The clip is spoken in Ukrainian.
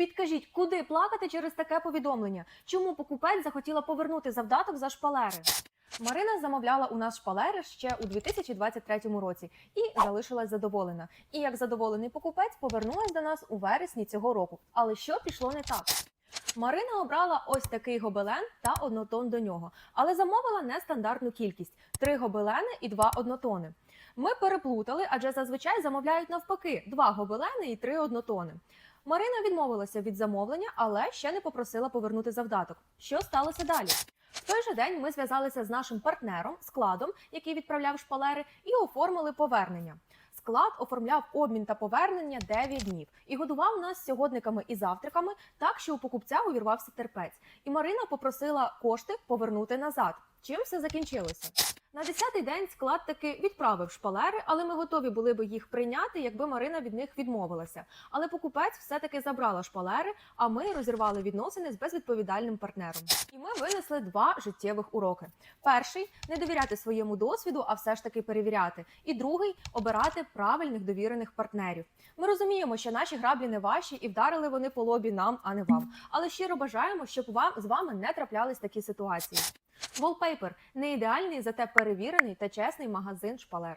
Підкажіть, куди плакати через таке повідомлення? Чому покупець захотіла повернути завдаток за шпалери? Марина замовляла у нас шпалери ще у 2023 році і залишилась задоволена. І як задоволений покупець повернулась до нас у вересні цього року. Але що пішло не так? Марина обрала ось такий гобелен та однотон до нього, але замовила нестандартну кількість: три гобелени і два однотони. Ми переплутали, адже зазвичай замовляють навпаки два гобелени і три однотони. Марина відмовилася від замовлення, але ще не попросила повернути завдаток. Що сталося далі? В той же день ми зв'язалися з нашим партнером, складом, який відправляв шпалери, і оформили повернення. Склад оформляв обмін та повернення 9 днів і годував нас сьогодниками і завтраками, так що у покупця увірвався терпець. І Марина попросила кошти повернути назад. Чим все закінчилося? На 10-й день склад таки відправив шпалери, але ми готові були би їх прийняти, якби Марина від них відмовилася. Але покупець все-таки забрала шпалери, а ми розірвали відносини з безвідповідальним партнером. І ми винесли два життєвих уроки: перший не довіряти своєму досвіду, а все ж таки перевіряти. І другий обирати правильних довірених партнерів. Ми розуміємо, що наші граблі не ваші, і вдарили вони по лобі нам, а не вам. Але щиро бажаємо, щоб вам з вами не траплялись такі ситуації. Wallpaper – не ідеальний, зате перевірений та чесний магазин шпалер.